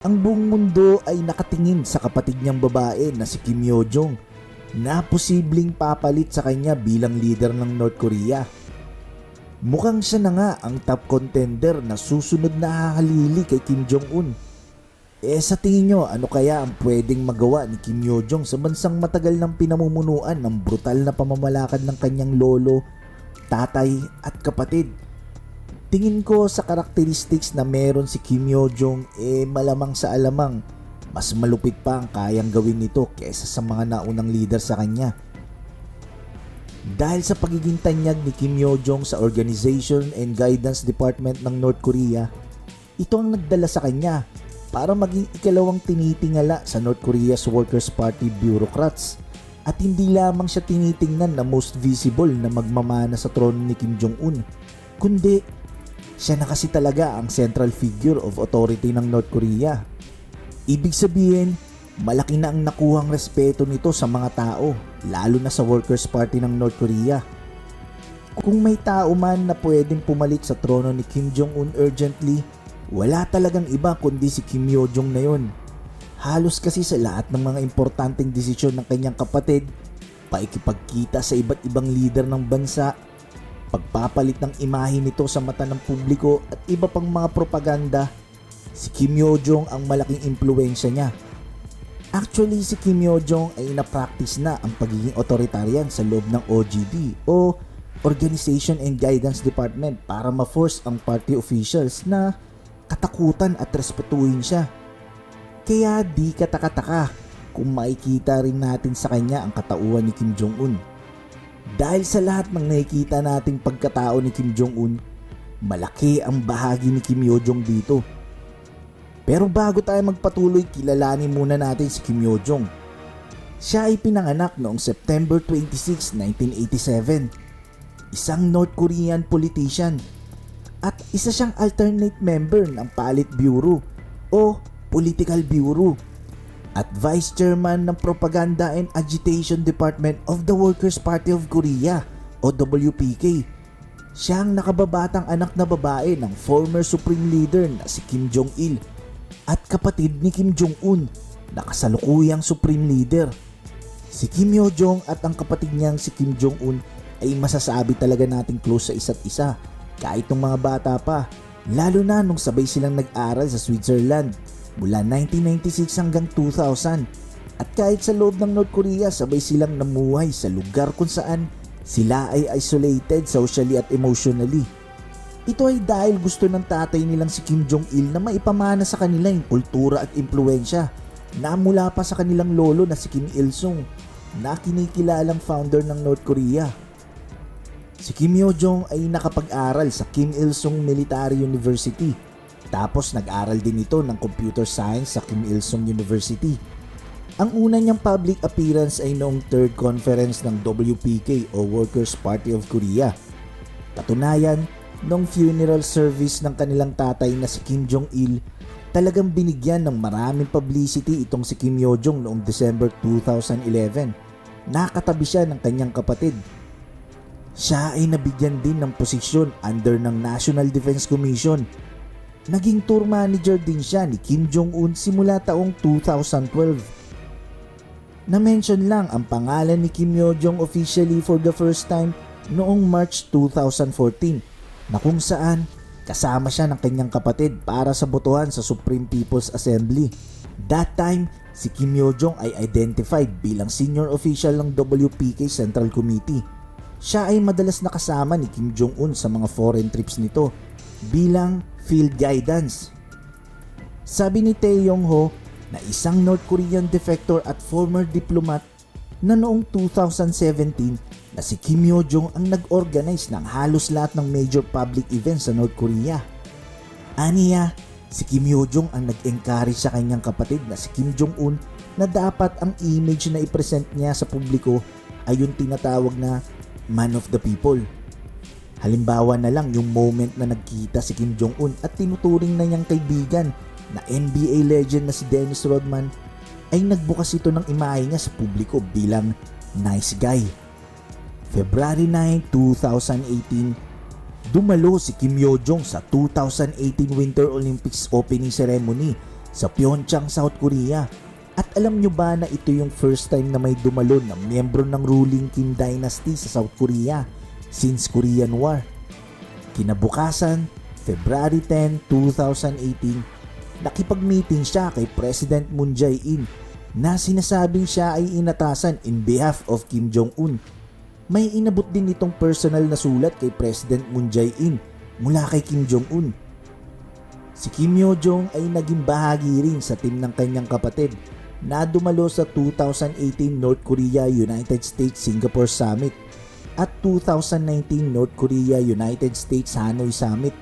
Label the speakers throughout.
Speaker 1: Ang buong mundo ay nakatingin sa kapatid niyang babae na si Kim Yo Jong na posibleng papalit sa kanya bilang leader ng North Korea. Mukhang siya na nga ang top contender na susunod na hahalili kay Kim Jong-un. Eh sa tingin nyo, ano kaya ang pwedeng magawa ni Kim Yo Jong sa bansang matagal ng pinamumunuan ng brutal na pamamalakad ng kanyang lolo, tatay at kapatid? Tingin ko sa characteristics na meron si Kim Yo Jong eh malamang sa alamang mas malupit pa ang kayang gawin nito kaysa sa mga naunang leader sa kanya. Dahil sa pagiging tanyag ni Kim Yo Jong sa Organization and Guidance Department ng North Korea, ito ang nagdala sa kanya para maging ikalawang tinitingala sa North Korea's Workers' Party bureaucrats at hindi lamang siya tinitingnan na most visible na magmamana sa trono ni Kim Jong-un, kundi siya na kasi talaga ang central figure of authority ng North Korea. Ibig sabihin, malaki na ang nakuhang respeto nito sa mga tao, lalo na sa Workers' Party ng North Korea. Kung may tao man na pwedeng pumalit sa trono ni Kim Jong-un urgently, wala talagang iba kundi si Kim Yo Jong na yun. Halos kasi sa lahat ng mga importanteng desisyon ng kanyang kapatid, paikipagkita sa iba't ibang leader ng bansa, pagpapalit ng imahe nito sa mata ng publiko at iba pang mga propaganda, si Kim Yo Jong ang malaking impluensya niya. Actually, si Kim Yo Jong ay na-practice na ang pagiging authoritarian sa loob ng OGD o Organization and Guidance Department para ma-force ang party officials na katakutan at respetuhin siya. Kaya di katakataka kung makikita rin natin sa kanya ang katauhan ni Kim Jong-un. Dahil sa lahat ng nakikita nating pagkatao ni Kim Jong-un, malaki ang bahagi ni Kim Yo Jong dito. Pero bago tayo magpatuloy, kilalanin muna natin si Kim Yo Jong. Siya ay pinanganak noong September 26, 1987. Isang North Korean politician at isa siyang alternate member ng Palit Bureau o Political Bureau at Vice Chairman ng Propaganda and Agitation Department of the Workers' Party of Korea o WPK. Siya ang nakababatang anak na babae ng former Supreme Leader na si Kim Jong-il at kapatid ni Kim Jong-un na kasalukuyang Supreme Leader. Si Kim Yo Jong at ang kapatid niyang si Kim Jong-un ay masasabi talaga nating close sa isa't isa kahit nung mga bata pa. Lalo na nung sabay silang nag-aral sa Switzerland mula 1996 hanggang 2000. At kahit sa loob ng North Korea sabay silang namuhay sa lugar kung saan sila ay isolated socially at emotionally. Ito ay dahil gusto ng tatay nilang si Kim Jong-il na maipamana sa kanila yung kultura at impluensya na mula pa sa kanilang lolo na si Kim Il-sung na kinikilalang founder ng North Korea. Si Kim Yo Jong ay nakapag-aral sa Kim Il-sung Military University tapos nag-aral din ito ng computer science sa Kim Il-sung University. Ang una niyang public appearance ay noong third conference ng WPK o Workers' Party of Korea. Katunayan, noong funeral service ng kanilang tatay na si Kim Jong-il, talagang binigyan ng maraming publicity itong si Kim Yo Jong noong December 2011. Nakatabi siya ng kanyang kapatid. Siya ay nabigyan din ng posisyon under ng National Defense Commission. Naging tour manager din siya ni Kim Jong-un simula taong 2012. Na-mention lang ang pangalan ni Kim Yo Jong officially for the first time noong March 2014 na kung saan kasama siya ng kanyang kapatid para sa botohan sa Supreme People's Assembly. That time, si Kim Yo Jong ay identified bilang senior official ng WPK Central Committee. Siya ay madalas nakasama ni Kim Jong-un sa mga foreign trips nito bilang field guidance. Sabi ni Tae Yong-ho na isang North Korean defector at former diplomat na noong 2017 na si Kim Yo Jong ang nag-organize ng halos lahat ng major public events sa North Korea. Aniya, si Kim Yo Jong ang nag-encourage sa kanyang kapatid na si Kim Jong-un na dapat ang image na i-present niya sa publiko ay yung tinatawag na man of the people. Halimbawa na lang yung moment na nagkita si Kim Jong-un at tinuturing na niyang kaibigan na NBA legend na si Dennis Rodman ay nagbukas ito ng imahe niya sa publiko bilang nice guy. February 9, 2018, dumalo si Kim Yo Jong sa 2018 Winter Olympics opening ceremony sa Pyeongchang, South Korea. At alam nyo ba na ito yung first time na may dumalo na miyembro ng ruling Kim Dynasty sa South Korea since Korean War? Kinabukasan, February 10, 2018, nakipag-meeting siya kay President Moon Jae-in na sinasabing siya ay inatasan in behalf of Kim Jong-un. May inabot din itong personal na sulat kay President Moon Jae-in mula kay Kim Jong-un. Si Kim Yo-jong ay naging bahagi rin sa team ng kanyang kapatid na dumalo sa 2018 North Korea-United States-Singapore Summit at 2019 North Korea-United States Hanoi Summit.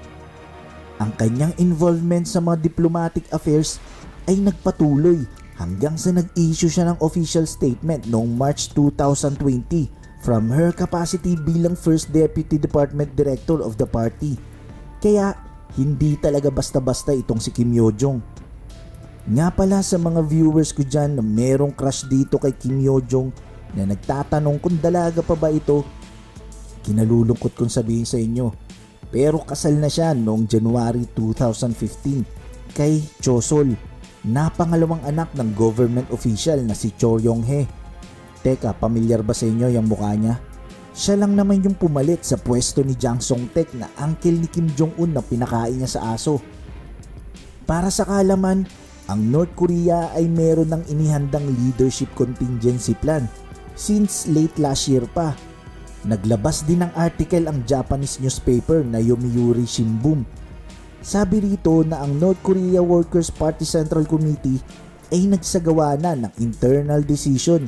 Speaker 1: Ang kanyang involvement sa mga diplomatic affairs ay nagpatuloy hanggang sa nag-issue siya ng official statement noong March 2020 from her capacity bilang First Deputy Department Director of the party. Kaya hindi talaga basta-basta itong si Kim Yo-jong. Nga pala sa mga viewers ko dyan na merong crush dito kay Kim Yo-jong na nagtatanong kung dalaga pa ba ito, kinalulungkot kong sabihin sa inyo. Pero kasal na siya noong January 2015 kay Chosol na pangalawang anak ng government official na si Cho Yong-he. Teka, pamilyar ba sa inyo yung mukha niya? Siya lang naman yung pumalit sa pwesto ni Jang Song-tek na uncle ni Kim Jong-un na pinakain niya sa aso. Para sa kalaman, ang North Korea ay meron ng inihandang leadership contingency plan since late last year pa. Naglabas din ng article ang Japanese newspaper na Yomiuri Shimbun. Sabi rito na ang North Korea Workers' Party Central Committee ay nagsagawa na ng internal decision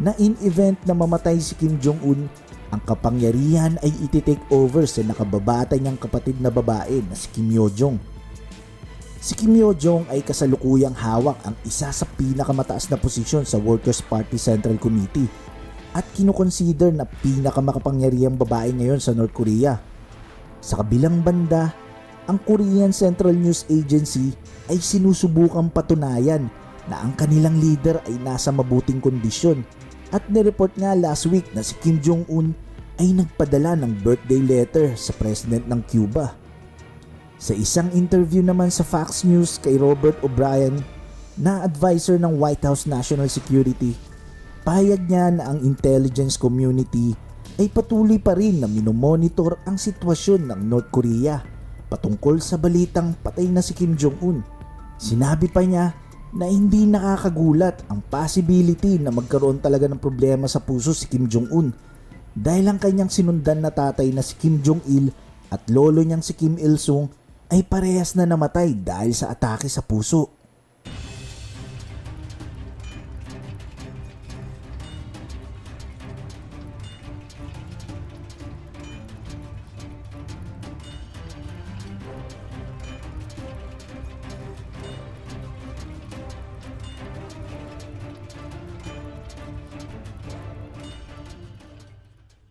Speaker 1: na in event na mamatay si Kim Jong-un, ang kapangyarihan ay iti-take over sa nakababata niyang kapatid na babae na si Kim Yo-jong. Si Kim Yo-jong ay kasalukuyang hawak ang isa sa pinakamataas na posisyon sa Workers' Party Central Committee at kinukonsider na pinakamakapangyarihang babae ngayon sa North Korea. Sa kabilang banda, ang Korean Central News Agency ay sinusubukang patunayan na ang kanilang leader ay nasa mabuting kondisyon at nireport nga last week na si Kim Jong-un ay nagpadala ng birthday letter sa president ng Cuba. Sa isang interview naman sa Fox News kay Robert O'Brien na advisor ng White House National Security, pahayag niya na ang intelligence community ay patuloy pa rin na minomonitor ang sitwasyon ng North Korea patungkol sa balitang patay na si Kim Jong-un. Sinabi pa niya na hindi nakakagulat ang possibility na magkaroon talaga ng problema sa puso si Kim Jong-un dahil ang kanyang sinundan na tatay na si Kim Jong-il at lolo niyang si Kim Il-sung ay parehas na namatay dahil sa atake sa puso.